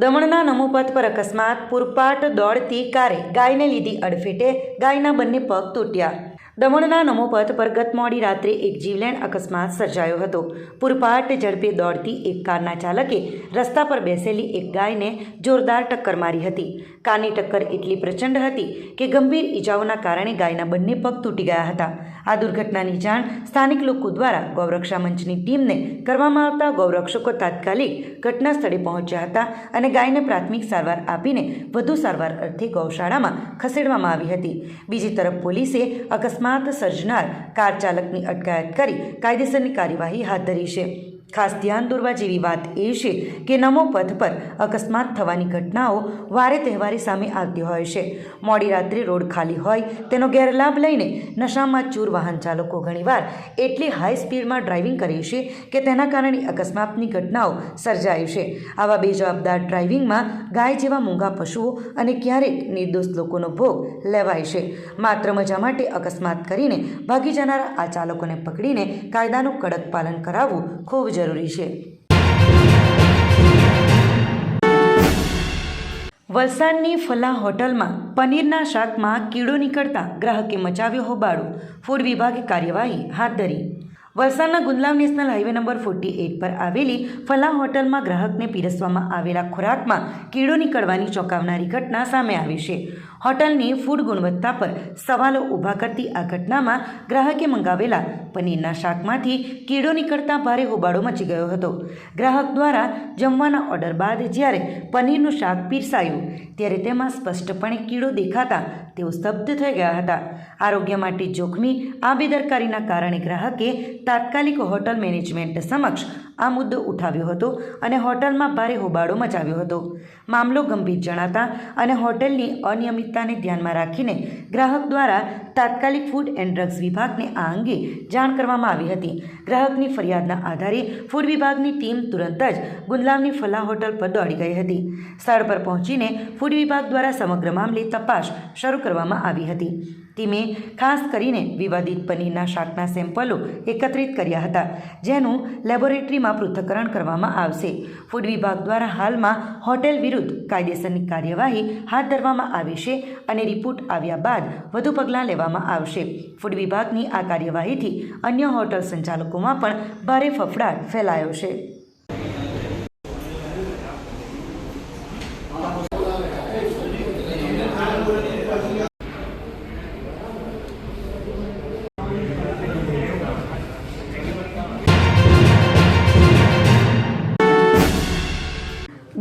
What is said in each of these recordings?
દમણના નમોપથ પર અકસ્માત પૂરપાટ દોડતી કારે ગાયને લીધી અડફેટે ગાયના બંને પગ તૂટ્યા. દમણના નમોપથ પર ગત મોડી રાત્રે એક જીવલેણ અકસ્માત સર્જાયો હતો. પૂરપાટ ઝડપે દોડતી એક કારના ચાલકે રસ્તા પર બેસેલી એક ગાયને જોરદાર ટક્કર મારી હતી. કારની ટક્કર એટલી પ્રચંડ હતી કે ગંભીર ઈજાઓના કારણે ગાયના બંને પગ તૂટી ગયા હતા. આ દુર્ઘટનાની જાણ સ્થાનિક લોકો દ્વારા ગૌરક્ષા મંચની ટીમને કરવામાં આવતા ગૌરક્ષકો તાત્કાલિક ઘટના સ્થળે પહોંચ્યા હતા અને ગાયને પ્રાથમિક સારવાર આપીને વધુ સારવાર અર્થે ગૌશાળામાં ખસેડવામાં આવી હતી. બીજી તરફ પોલીસે અકસ્માત સર્જનાર કાર ચાલકની અટકાયત કરી કાયદેસરની કાર્યવાહી હાથ ધરી છે. ખાસ ધ્યાન દોરવા જેવી વાત એ છે કે નમો પથ પર અકસ્માત થવાની ઘટનાઓ વારે તહેવારે સામે આવતી હોય છે. મોડી રાત્રે રોડ ખાલી હોય, તેનો ગેરલાભ લઈને નશામાં ચૂર વાહન ચાલકો ઘણીવાર એટલી હાઈ સ્પીડમાં ડ્રાઇવિંગ કરે છે કે તેના કારણે અકસ્માતની ઘટનાઓ સર્જાય છે. આવા બેજવાબદાર ડ્રાઇવિંગમાં ગાય જેવા મૂંગા પશુઓ અને ક્યારેક નિર્દોષ લોકોનો ભોગ લેવાય છે. માત્ર મજા માટે અકસ્માત કરીને ભાગી જનારા આ ચાલકોને પકડીને કાયદાનું કડક પાલન કરાવવું ખૂબ જરૂરી છે. વલસાડની ફલા હોટલમાં પનીરના શાકમાં કીડો નીકળતા ગ્રાહકે મચાવ્યો હોબાળો. ફૂડ વિભાગે કાર્યવાહી હાથ ધરી. વલસાડના Gundlav national highway number forty eight પર આવેલી ફલા હોટલમાં ગ્રાહકને પીરસવામાં આવેલા ખોરાકમાં કીડો નીકળવાની ચોંકાવનારી ઘટના સામે આવી છે. હોટલની ફૂડ ગુણવત્તા પર સવાલો ઊભા કરતી આ ઘટનામાં ગ્રાહકે મંગાવેલા પનીરના શાકમાંથી કીડો નીકળતા ભારે હોબાળો મચી ગયો હતો. ગ્રાહક દ્વારા જમવાના ઓર્ડર બાદ જ્યારે પનીરનું શાક પીરસાયું, ત્યારે તેમાં સ્પષ્ટપણે કીડો દેખાતા તેઓ સ્તબ્ધ થઈ ગયા હતા. આરોગ્ય માટે જોખમી આ બેદરકારીના કારણે ગ્રાહકે તાત્કાલિક હોટલ મેનેજમેન્ટ સમક્ષ આ મુદ્દો ઉઠાવ્યો હતો અને હોટલમાં ભારે હોબાળો મચાવ્યો હતો. મામલો ગંભીર જણાતા અને હોટેલની અનિયમિતતાને ધ્યાનમાં રાખીને ગ્રાહક દ્વારા તાત્કાલિક ફૂડ એન્ડ ડ્રગ્સ વિભાગને આ અંગે જાણ કરવામાં આવી હતી. ગ્રાહકની ફરિયાદના આધારે ફૂડ વિભાગની ટીમ તુરંત જ ગુંદલાવની ફલા હોટલ પર દોડી ગઈ હતી. સ્થળ પર પહોંચીને ફૂડ વિભાગ દ્વારા સમગ્ર મામલે તપાસ શરૂ કરવામાં આવી હતી. ટીમે ખાસ કરીને વિવાદિત પનીરના શાકના સેમ્પલો એકત્રિત કર્યા હતા, જેનું લેબોરેટરીમાં પૃથ્થકરણ કરવામાં આવશે. ફૂડ વિભાગ દ્વારા હાલમાં હોટેલ વિરુદ્ધ કાયદેસરની કાર્યવાહી હાથ ધરવામાં આવી છે અને રિપોર્ટ આવ્યા બાદ વધુ પગલાં લેવામાં આવશે. ફૂડ વિભાગની આ કાર્યવાહીથી અન્ય હોટલ સંચાલકોમાં પણ ભારે ફફડાટ ફેલાયો છે.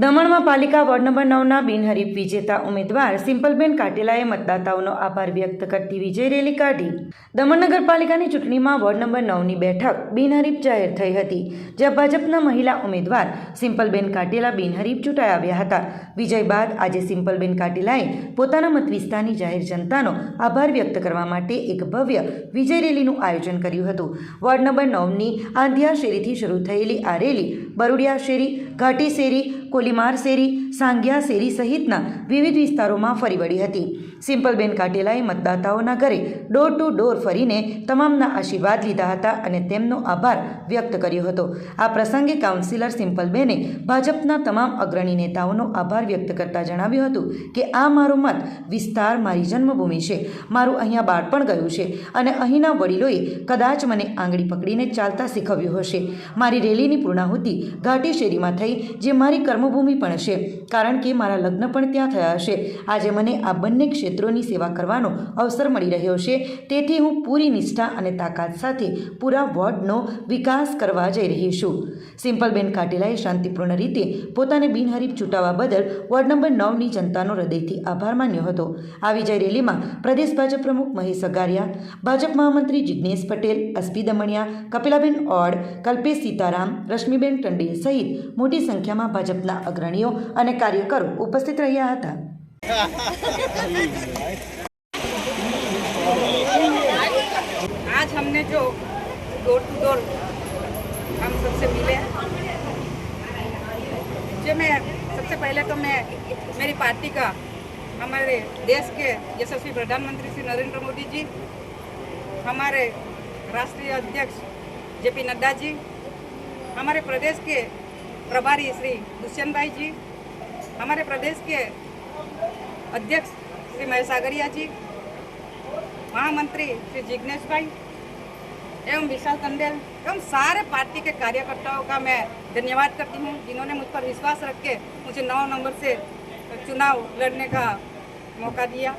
દમણમાં પાલિકા વોર્ડ નંબર નવના બિનહરીફ વિજેતા ઉમેદવાર સિમ્પલબેન કાટેલાએ મતદાતાઓનો આભાર વ્યક્ત કરતી વિજય રેલી કાઢી. દમણ નગરપાલિકાની ચૂંટણીમાં વોર્ડ નંબર નવની બેઠક બિનહરીફ જાહેર થઈ હતી, જ્યાં ભાજપના મહિલા ઉમેદવાર સિમ્પલબેન કાટેલા બિનહરીફ ચૂંટાઈ આવ્યા હતા. વિજય બાદ આજે સિમ્પલબેન કાટેલાએ પોતાના મત વિસ્તારની જાહેર જનતાનો આભાર વ્યક્ત કરવા માટે એક ભવ્ય વિજય રેલીનું આયોજન કર્યું હતું. વોર્ડ નંબર નવની આંધિયા શેરીથી શરૂ થયેલી આ રેલી બરુડિયા શેરી, ઘાટી શેરી કોલીમાર શેરી સાંગિયા શેરી સહિતના વિવિધ વિસ્તારોમાં ફરી વળી હતી. સિમ્પલબેન કાટેલાએ મતદાતાઓના ઘરે ડોર ટુ ડોર ફરીને તમામના આશીર્વાદ લીધા હતા અને તેમનો આભાર વ્યક્ત કર્યો હતો. આ પ્રસંગે કાઉન્સિલર સિમ્પલબેને ભાજપના તમામ અગ્રણી નેતાઓનો આભાર વ્યક્ત કરતા જણાવ્યું હતું કે, આ મારો મત વિસ્તાર મારી જન્મભૂમિ છે. મારું અહીંયા બાળપણ ગયું છે અને અહીંના વડીલોએ કદાચ મને આંગળી પકડીને ચાલતા શીખવ્યું હશે. મારી રેલીની પૂર્ણાહુતિ ઘાટી શેરીમાં થઈ, જે મારી કર્મભૂમિ પણ છે, કારણ કે મારા લગ્ન પણ ત્યાં થયા હશે. આજે મને આ બંને ક્ષેત્રોની સેવા કરવાનો અવસર મળી રહ્યો છે. તેથી હું પૂરી નિષ્ઠા અને તાકાત સાથે પૂરા વોર્ડનો વિકાસ કરવા જઈ રહી છું. સિમ્પલબેન કાટેલાએ શાંતિપૂર્ણ રીતે પોતાને બિનહરીફ ચૂંટાવા બદલ વોર્ડ નંબર નવની જનતાનો હૃદયથી આભાર માન્યો હતો. આ વિજય રેલીમાં પ્રદેશ ભાજપ પ્રમુખ મહેશ અગારિયા, ભાજપ મહામંત્રી જિજ્ઞેશ પટેલ અસ્પી દમણિયા, કપિલાબેન ઓડ, કલ્પેશ સીતારામ, રશ્મિબેન ટંડેલ સહિત મોટી સંખ્યામાં ભાજપના અગ્રણીઓ અને કાર્યકરો ઉપસ્થિત રહ્યા હતા. आज हमने जो डोर टू डोर हम सबसे मिले हैं। जो मैं, सबसे पहले तो मैं, मेरी पार्टी का, हमारे देश के यशस्वी प्रधानमंत्री श्री नरेंद्र मोदी जी, हमारे राष्ट्रीय अध्यक्ष जे पी नड्डा जी, हमारे प्रदेश के प्रभारी श्री दुष्यंत भाई जी, हमारे प्रदेश के अध्यक्ष श्री महेश सागरिया जी, महामंत्री श्री जिग्नेश भाई एवं विशाल टंडेल एवं सारे पार्टी के कार्यकर्ताओं का मैं धन्यवाद करती हूँ, जिन्होंने मुझ पर विश्वास रख के मुझे नौ नंबर से चुनाव लड़ने का मौका दिया।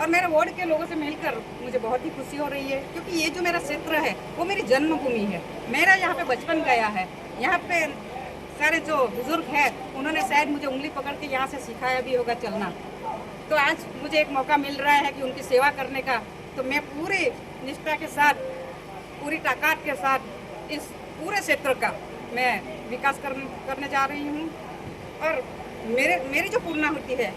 और मेरे वार्ड के लोगों से मिलकर मुझे बहुत ही खुशी हो रही है, क्योंकि ये जो मेरा क्षेत्र है, वो मेरी जन्मभूमि है। मेरा यहाँ पे बचपन गया है। यहाँ पे सारे जो बुज़ुर्ग हैं उन्होंने शायद मुझे उंगली पकड़ के यहाँ से सिखाया भी होगा चलना। तो आज मुझे एक मौका मिल रहा है कि उनकी सेवा करने का। तो मैं पूरी निष्ठा के साथ पूरी ताकत के साथ इस पूरे क्षेत्र का मैं विकास कर, करने जा रही हूँ। और मेरे मेरी जो पूर्णा होती है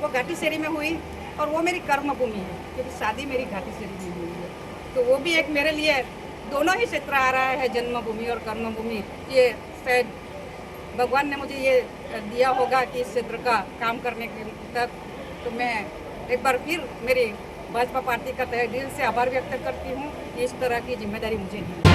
वो घाटी शेरी में हुई और वो मेरी कर्म भूमि है क्योंकि शादी मेरी घाटी शेरी में हुई है। तो वो भी एक मेरे लिए दोनों ही क्षेत्र आ रहा है जन्मभूमि और कर्मभूमि। ये शायद भगवान ने मुझे ये दिया होगा कि इस क्षेत्र का काम करने के तक तो मैं एक बार फिर मेरी भाजपा पार्टी का तहे दिल से आभार व्यक्त करती हूँ कि इस तरह की जिम्मेदारी मुझे दी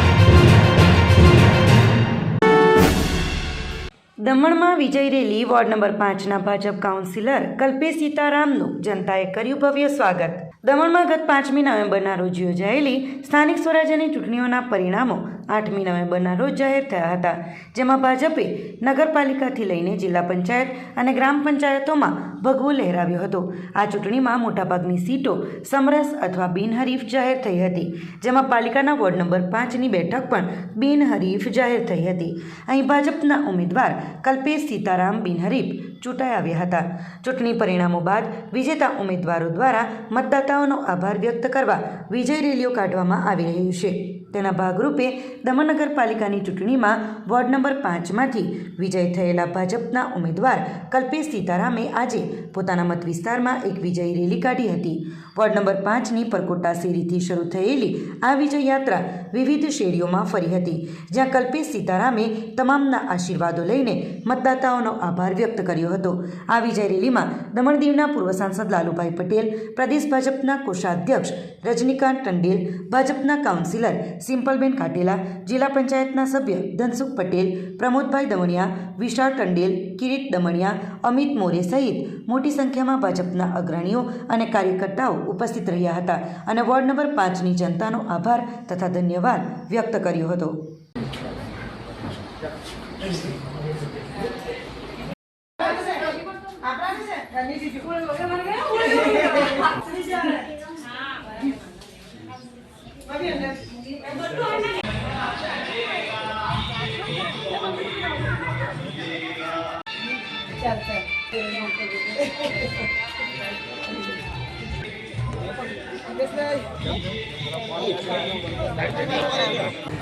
દમણમાં વિજય રેલી વોર્ડ નંબર પાંચના ભાજપ કાઉન્સિલર કલ્પેશ સીતારામનું જનતાએ કર્યું ભવ્ય સ્વાગત દમણમાં ગત પાંચમી નવેમ્બરના રોજ યોજાયેલી સ્થાનિક સ્વરાજ્યની ચૂંટણીઓના પરિણામો આઠમી નવેમ્બરના રોજ જાહેર થયા હતા, જેમાં ભાજપે નગરપાલિકાથી લઈને જિલ્લા પંચાયત અને ગ્રામ પંચાયતોમાં ભગવો લહેરાવ્યો હતો. આ ચૂંટણીમાં મોટાભાગની સીટો સમરસ અથવા બિનહરીફ જાહેર થઈ હતી, જેમાં પાલિકાના વોર્ડ નંબર પાંચની બેઠક પણ બિનહરીફ જાહેર થઈ હતી. અહીં ભાજપના ઉમેદવાર કલ્પેશ સીતારામ બિનહરીફ ચૂંટાઈ આવ્યા હતા. ચૂંટણી પરિણામો બાદ વિજેતા ઉમેદવારો દ્વારા મતદાતાઓનો આભાર વ્યક્ત કરવા વિજય રેલીઓ કાઢવામાં આવી રહ્યું છે. તેના ભાગરૂપે દમણ નગરપાલિકાની ચૂંટણીમાં વોર્ડ નંબર પાંચમાંથી વિજય થયેલા ભાજપના ઉમેદવાર કલ્પેશ સીતારામે આજે પોતાના મત વિસ્તારમાં એક વિજય રેલી કાઢી હતી. વોર્ડ નંબર પાંચની પરકોટા શેરીથી શરૂ થયેલી આ વિજય યાત્રા વિવિધ શેરીઓમાં ફરી હતી, જ્યાં કલ્પેશ સીતારામે તમામના આશીર્વાદો લઈને મતદાતાઓનો આભાર વ્યક્ત કર્યો હતો. આ વિજય રેલીમાં દમણ દીવના પૂર્વ સાંસદ લાલુભાઈ પટેલ, પ્રદેશ ભાજપના કોષાધ્યક્ષ રજનીકાંત ટંડેલ, ભાજપના કાઉન્સિલર સિમ્પલબેન કાટેલા, જિલ્લા પંચાયતના સભ્ય ધનસુખ પટેલ, પ્રમોદભાઈ દમણિયા, વિશાળ ટંડેલ, કિરીટ દમણિયા, અમિત મોરે સહિત મોટી સંખ્યામાં ભાજપના અગ્રણીઓ અને કાર્યકર્તાઓ ઉપસ્થિત રહ્યા હતા અને વોર્ડ નંબર પાંચની જનતાનો આભાર તથા ધન્યવાદ વ્યક્ત કર્યો હતો.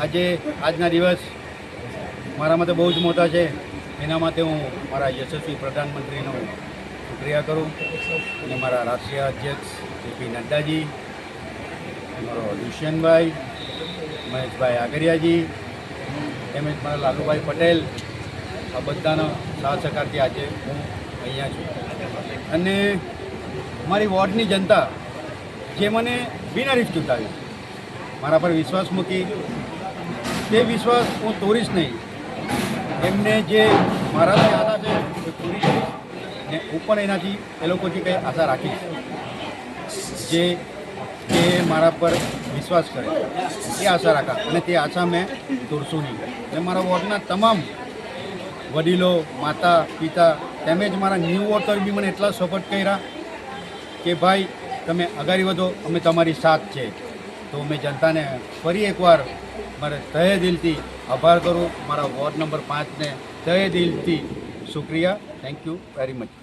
આજે આજના દિવસ મારા માટે બહુ જ મોટા છે. એના માટે હું મારા યશસ્વી પ્રધાનમંત્રીનો શુક્રિયા કરું અને મારા રાષ્ટ્રીય અધ્યક્ષ જેપી નડ્ડાજી મારો દુષ્યંતભાઈ, મહેશભાઈ આગરિયાજી, તેમજ મારા લાલુભાઈ પટેલ, આ બધાનો સાથ સહકારથી આજે હું અહીંયા છું. અને મારી વોર્ડની જનતા જે મને બિનહરીફ ચૂંટાવી મારા પર વિશ્વાસ મૂકી. તે વિશ્વાસ હું તોડીશ નહીં. એમને જે મારા આશા છે એ પૂરી કરીશ ને હું પણ એનાથી એ લોકોથી કંઈ આશા રાખીશ. જે તે મારા પર વિશ્વાસ કરે. એ આશા રાખા. અને તે આશા મેં તોડશું નહીં. અને મારા વોર્ડના તમામ વડીલો, માતા, પિતા તેમજ મારા ન્યૂ વોટર બી મને એટલા સપોર્ટ કર્યા કે ભાઈ તમે આગળ વધો, અમે તમારી સાથ છે. તો મેં જનતાને ફરી એકવાર મારે તહે દિલથી આભાર કરું. મારા વોર્ડ નંબર પાંચને તહે દિલથી શુક્રિયા. Thank you very much